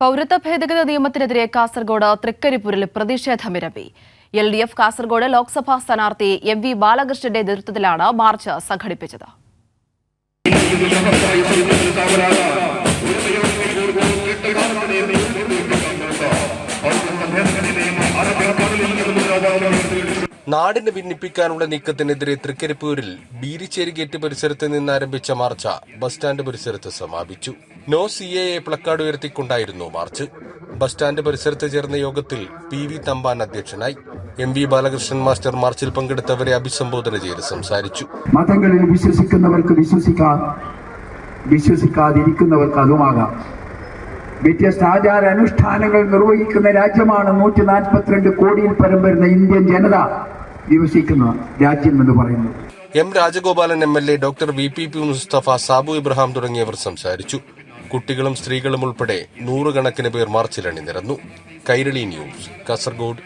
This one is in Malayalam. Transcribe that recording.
പൗരത്വ ഭേദഗതി നിയമത്തിനെതിരെ കാസർഗോഡ് തൃക്കരിപ്പൂരിൽ പ്രതിഷേധമിരമ്പി L D F Kasaragod Lok Sabha സ്ഥാനാർത്ഥി എം വി ബാലകൃഷ്ണന്റെ നേതൃത്വത്തിലാണ് മാർച്ച് സംഘടിപ്പിച്ചത്. നാടിനെ ഭിന്നിപ്പിക്കാനുള്ള നീക്കത്തിനെതിരെ തൃക്കരിപ്പൂരിൽ ബീരിച്ചേരി ഗേറ്റ് പരിസരത്ത് നിന്ന് ആരംഭിച്ച മാർച്ച് ബസ് സ്റ്റാൻഡ് പരിസരത്ത് സമാപിച്ചു. No C A A placard ഉയർത്തിക്കൊണ്ടായിരുന്നു march. Bus stand പരിസരത്ത് ചേർന്ന യോഗത്തിൽ പി വി തമ്പാൻ അധ്യക്ഷനായി. എം വി ബാലകൃഷ്ണൻ മാസ്റ്റർ മാർച്ചിൽ പങ്കെടുത്തവരെ അഭിസംബോധന ചെയ്ത് സംസാരിച്ചു. മതങ്ങളിൽ വിശ്വസിക്കുന്നവർക്ക് വിശ്വസിക്കാം വിശ്വസിക്കാതിരിക്കുന്നവർക്ക് അതുമാകാം. വ്യത്യസ്ത ആചാര അനുഷ്ഠാനങ്ങൾ നിർവഹിക്കുന്ന രാജ്യമാണ് നൂറ്റി നാൽപ്പത്തിരണ്ട് കോടിയിൽ പരം വരുന്ന ഇന്ത്യൻ ജനത നിവസിക്കുന്ന രാജ്യം എന്ന് പറയുന്നത്. M Rajagopalan M L A doctor V P P Mustafa Sabu Ibrahim തുടങ്ങിയവർ സംസാരിച്ചു. കുട്ടികളും സ്ത്രീകളും ഉൾപ്പെടെ നൂറുകണക്കിന് പേർ മാർച്ചിൽ അണിനിരന്നു കൈരളി ന്യൂസ് കാസർഗോഡ്.